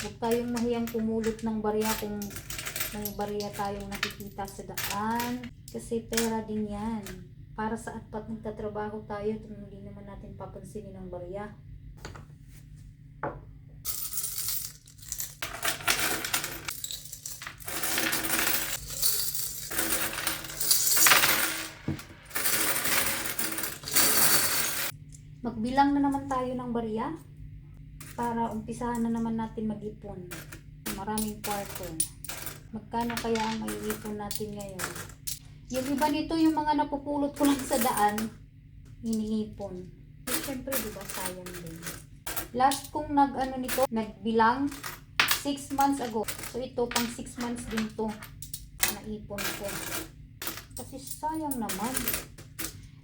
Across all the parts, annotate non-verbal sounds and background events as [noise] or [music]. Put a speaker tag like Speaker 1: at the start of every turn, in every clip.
Speaker 1: Huwag tayong mahiyang pumulot ng barya kung may barya tayong nakikita sa daan. Kasi pera din yan. Para sa atpat nagtatrabaho tayo, hindi naman natin papansinin ang barya. Magbilang na naman tayo ng barya para umpisahan na naman natin mag-ipon. Maraming kwarto. Magkano kaya ang maiipon natin ngayon? Yung iba nito, yung mga napupulot ko lang sa daan, iniipon. Eh, syempre, di ba, sayang din. Last kong nag, ano nito, nagbilang, 6 months ago. So, ito, pang 6 months din to, naipon ko. Kasi sayang naman.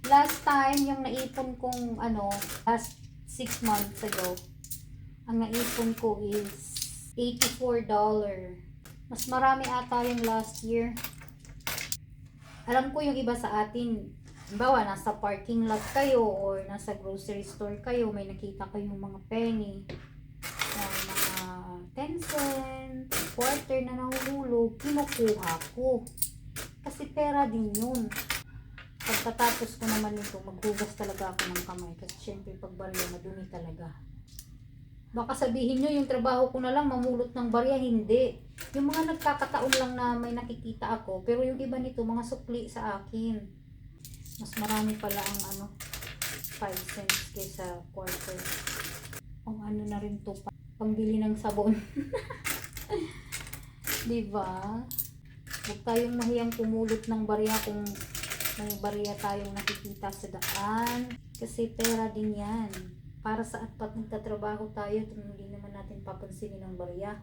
Speaker 1: Last time, yung naipon kong, ano, last 6 months ago, ang naipon ko is $84. Mas marami ata yung last year. Alam ko yung iba sa atin, bawa nasa parking lot kayo or nasa grocery store kayo, may nakita kayong mga penny or mga 10 cent, quarter na nahuhulog, kinukuha ko. Kasi pera din yun. Pagkatapos ko naman nito, maghugas talaga ako ng kamay. Kasi syempre pag barya, madumi talaga. Baka sabihin nyo, yung trabaho ko na lang, mamulot ng barya, hindi. Yung mga nagkakataon lang na may nakikita ako, pero yung iba nito, mga sukli sa akin. Mas marami pala ang ano, 5 cents kaysa quarter. Ang ano na rin to, pa- pangbili ng sabon. [laughs] diba? Huwag tayong mahiyang pumulot ng barya kung may barya tayong nakikita sa daan. Kasi pera din yan. Para sa atpat nagtatrabaho tayo, hindi naman natin papansinin ang barya.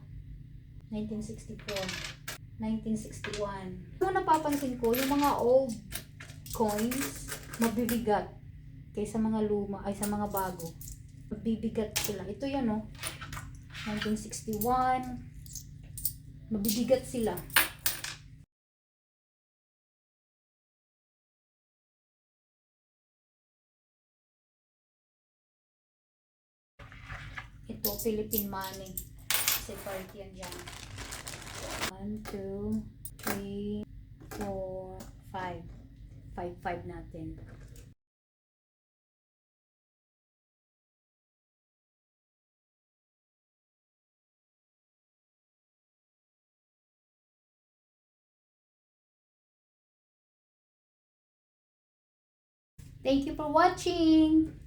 Speaker 1: 1964. 1961. Ano napapansin ko, yung mga old coins, mabibigat kaysa mga luma, ay sa mga bago. Mabibigat sila. Ito yan, oh. 1961. Mabibigat sila. Ito, Philippine money. Kasi part yan dyan. 1, 2, 3, 4, 5. 5, 5 natin. Thank you for watching!